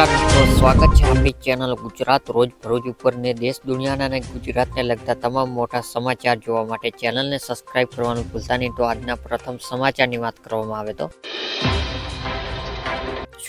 નમસ્કાર મિત્રો સ્વાગત છે આપણી ચેનલ ગુજરાત રોજ ભરોજ ઉપર ને દેશ દુનિયાના અને ગુજરાતને લગતા તમામ મોટા સમાચાર જોવા માટે. ચેનલને સબસ્ક્રાઇબ કરવાનું ભૂલતા નહીં. તો આજના પ્રથમ સમાચારની વાત કરવામાં આવે તો.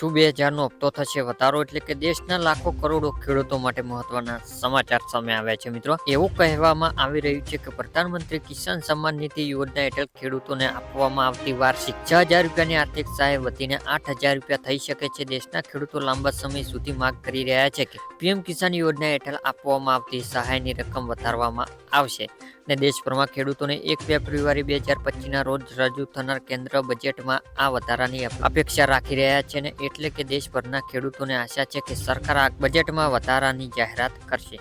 શું બે હજારનો હપ્તો થશે વધારો? એટલે કે દેશના લાખો કરોડો ખેડૂતો માટે મહત્વના સમાચાર સામે આવ્યા છે મિત્રો. એવું કહેવામાં આવી રહ્યું છે કે પ્રધાનમંત્રી કિસાન સન્માન નિધિ યોજના હેઠળ ખેડૂતોને આપવામાં આવતી વાર્ષિક છ હજાર રૂપિયાની આર્થિક સહાય વધીને આઠ હજાર રૂપિયા થઈ શકે છે. દેશના ખેડૂતો લાંબા સમય સુધી માંગ કરી રહ્યા છે કે પીએમ કિસાન યોજના હેઠળ આપવામાં આવતી સહાયની રકમ વધારવામાં આવશે. ને દેશભરમાં ખેડૂતોને એક ફેબ્રુઆરી બે હજાર પચીસના રોજ રજૂ થનાર કેન્દ્ર બજેટમાં આ વધારાની અપેક્ષા રાખી રહ્યા છે ને એટલે કે દેશભરના ખેડૂતોને આશા છે કે સરકાર આ બજેટમાં વધારાની જાહેરાત કરશે.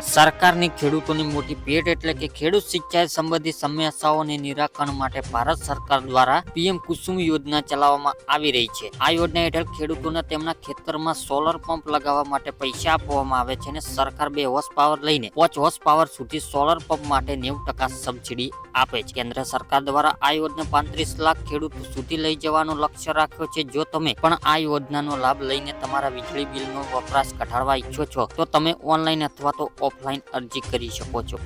સરકારની ખેડૂતોની મોટી ભેટ એટલે કે ખેડૂત સિંચાઈ સંબંધિત સમસ્યાઓને નિરાકરણ માટે ભારત સરકાર દ્વારા પીએમ કુસુમ યોજના ચલાવવામાં આવી રહી છે. આ યોજના હેઠળ ખેડૂતોને તેમના ખેતરમાં સોલર પંપ લગાવવા માટે પૈસા આપવામાં આવે છે અને સરકાર બે હોર્સ પાવર લઈને પાંચ હોર્સ પાવર સુધી સોલર પંપ માટે નેવું ટકા સબસિડી આપે છે. કેન્દ્ર સરકાર દ્વારા આ યોજના પાંત્રીસ લાખ ખેડૂતો સુધી લઈ જવાનો લક્ષ્ય રાખ્યો છે. જો તમે પણ આ યોજનાનો લાભ લઈને તમારા વીજળી બિલનો વપરાશ ઘટાડવા ઈચ્છો છો, તો તમે ઓનલાઈન અથવા તો ઓફલાઈન અરજી કરી શકો છો.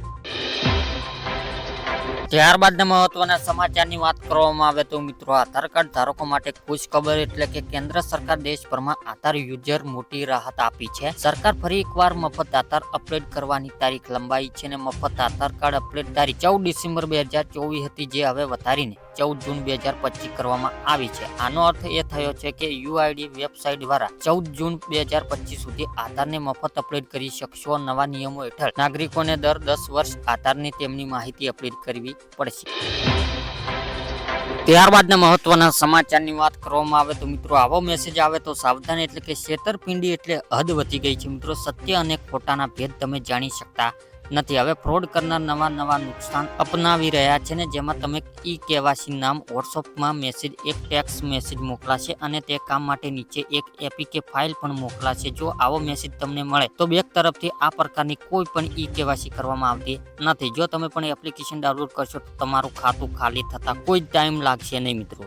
ત્યારબાદના મહત્વના સમાચારની વાત કરવામાં આવે તો મિત્રો, આધાર કાર્ડ ધારકો માટે ખુશ ખબર એટલે કે કેન્દ્ર સરકાર દેશભરમાં આધાર યુઝર મોટી રાહત આપી છે. સરકાર ફરી એકવાર મફત આધાર અપડેટ કરવાની તારીખ લંબાઈ છે અને મફત આધાર કાર્ડ અપડેટ તારીખ ચૌદ ડિસેમ્બર બે હજાર ચોવીસ હતી જે હવે વધારીને ચૌદ જૂન બે હજાર પચીસ કરવામાં આવી છે. આનો અર્થ એ થયો છે કે યુઆઈડી વેબસાઇટ દ્વારા ચૌદ જૂન બે હજાર પચીસ સુધી આધારને મફત અપડેટ કરી શકશો નવા નિયમો હેઠળ. નાગરિકોને દર દસ વર્ષ આધારની તેમની માહિતી અપડેટ કરવી પડશે. ત્યારબાદના મહત્વના સમાચારની વાત કરવામાં આવે તો મિત્રો આવો મેસેજ આવે તો સાવધાન એટલે કે છેતરપિંડી એટલે હદ વધી ગઈ છે. મિત્રો સત્ય અને ખોટાના ભેદ તમે જાણી શકતા નથી. હવે ફ્રોડ કરનાર નવા નવા નુકસાન અપનાવી રહ્યા છે ને જેમાં તમે ઈ કેવાસી નામ વોટ્સઅપમાં મેસેજ એક ટેક્સ મેસેજ મોકલાશે અને તે કામ માટે નીચે એક એપીકે ફાઇલ પણ મોકલાશે. જો આવો મેસેજ તમને મળે તો બેંક તરફથી આ પ્રકારની કોઈ પણ ઈ કેવાસી કરવામાં આવતી નથી. જો તમે પણ એપ્લિકેશન ડાઉનલોડ કરશો તો તમારું ખાતું ખાલી થતા કોઈ જ ટાઈમ લાગશે નહીં મિત્રો.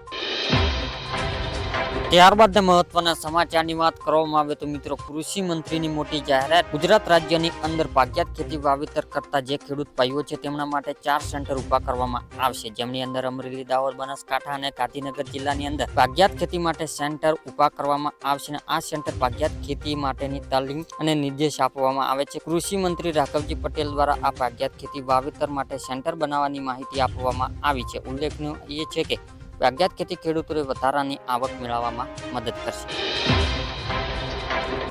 ત્યારબાદ મહત્વના સમાચારની વાત કરવામાં આવે તો મિત્રો કૃષિ મંત્રીની મોટી જાહેરાત ગુજરાત રાજ્યની અંદર ભાગ્યાત ખેતી વાવેતર કરતા જે ખેડૂત ભાઈઓ છે તેમના માટે ચાર સેન્ટર ઊભા કરવામાં આવશે. જેમની અંદર અમરેલી, દાહોદ, બનાસકાંઠા અને ગાંધીનગર જિલ્લાની અંદર ભાગ્યાત ખેતી માટે સેન્ટર ઊભા કરવામાં આવશે અને આ સેન્ટર ભાગ્યાત ખેતી માટેની તાલીમ અને નિર્દેશ આપવામાં આવે છે. કૃષિ મંત્રી રાઘવજી પટેલ દ્વારા આ ભાગ્યાત ખેતી વાવેતર માટે સેન્ટર બનાવવાની માહિતી આપવામાં આવી છે. ઉલ્લેખનીય એ છે કે ભાગ્યાત ખેતી ખેડૂતોને વધારાની આવક મેળવવામાં મદદ કરશે.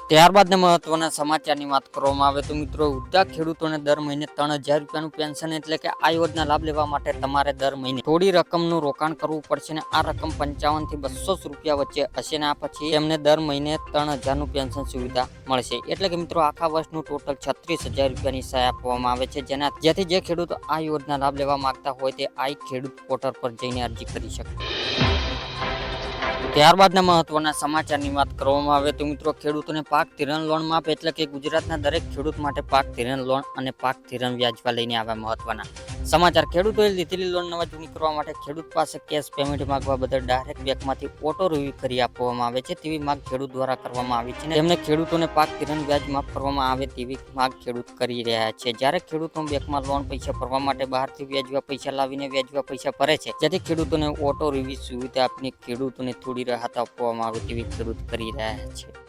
ત્યારબાદના મહત્વના સમાચારની વાત કરવામાં આવે તો મિત્રો, વૃદ્ધા ખેડૂતોને દર મહિને ત્રણ હજાર રૂપિયાનું પેન્શન એટલે કે આ યોજના લાભ લેવા માટે તમારે દર મહિને થોડી રકમનું રોકાણ કરવું પડશે ને આ રકમ પંચાવનથી બસો રૂપિયા વચ્ચે હશે ને આ પછી એમને દર મહિને ત્રણ હજારનું પેન્શન સુવિધા મળશે. એટલે કે મિત્રો, આખા વર્ષનું ટોટલ છત્રીસ હજાર રૂપિયાની સહાય આપવામાં આવે છે. જેના જેથી જે ખેડૂતો આ યોજના લાભ લેવા માંગતા હોય તે આ ખેડૂત પોર્ટલ પર જઈને અરજી કરી શકે. ત્યારબાદના મહત્વના સમાચારની વાત કરવામાં આવે તો મિત્રો, ખેડૂતોને પાક ધિરણ લોન માફ એટલે કે ગુજરાતના દરેક ખેડૂત માટે પાક ધિરણ લોન અને પાક ધિરણ વ્યાજવા લઈને આવ્યા મહત્વના સમાચાર. ખેડૂતોએ લીધેલી લોન નવા જૂની કરવા માટે ખેડૂત પાસે કેશ પેમેન્ટ માંગવા બદલ ડાયરેક્ટ બેંકમાંથી ઓટો રિવ્યુ કરી આપવામાં આવે છે તેવી માંગ ખેડૂત દ્વારા કરવામાં આવી છે તેમને ખેડૂતોને પાક ધિરણ વ્યાજ માફ કરવામાં આવે તેવી માંગ ખેડૂત કરી રહ્યા છે. જ્યારે ખેડૂતો બેંકમાં લોન પૈસા ભરવા માટે બહારથી વ્યાજવા પૈસા લાવીને વ્યાજવા પૈસા ભરે છે, જેથી ખેડૂતોને ઓટો રિવ્યુ સુવિધા આપીને ખેડૂતોને થોડી રાહત આપવામાં આવે તેવી ખેડૂત કરી રહ્યા છે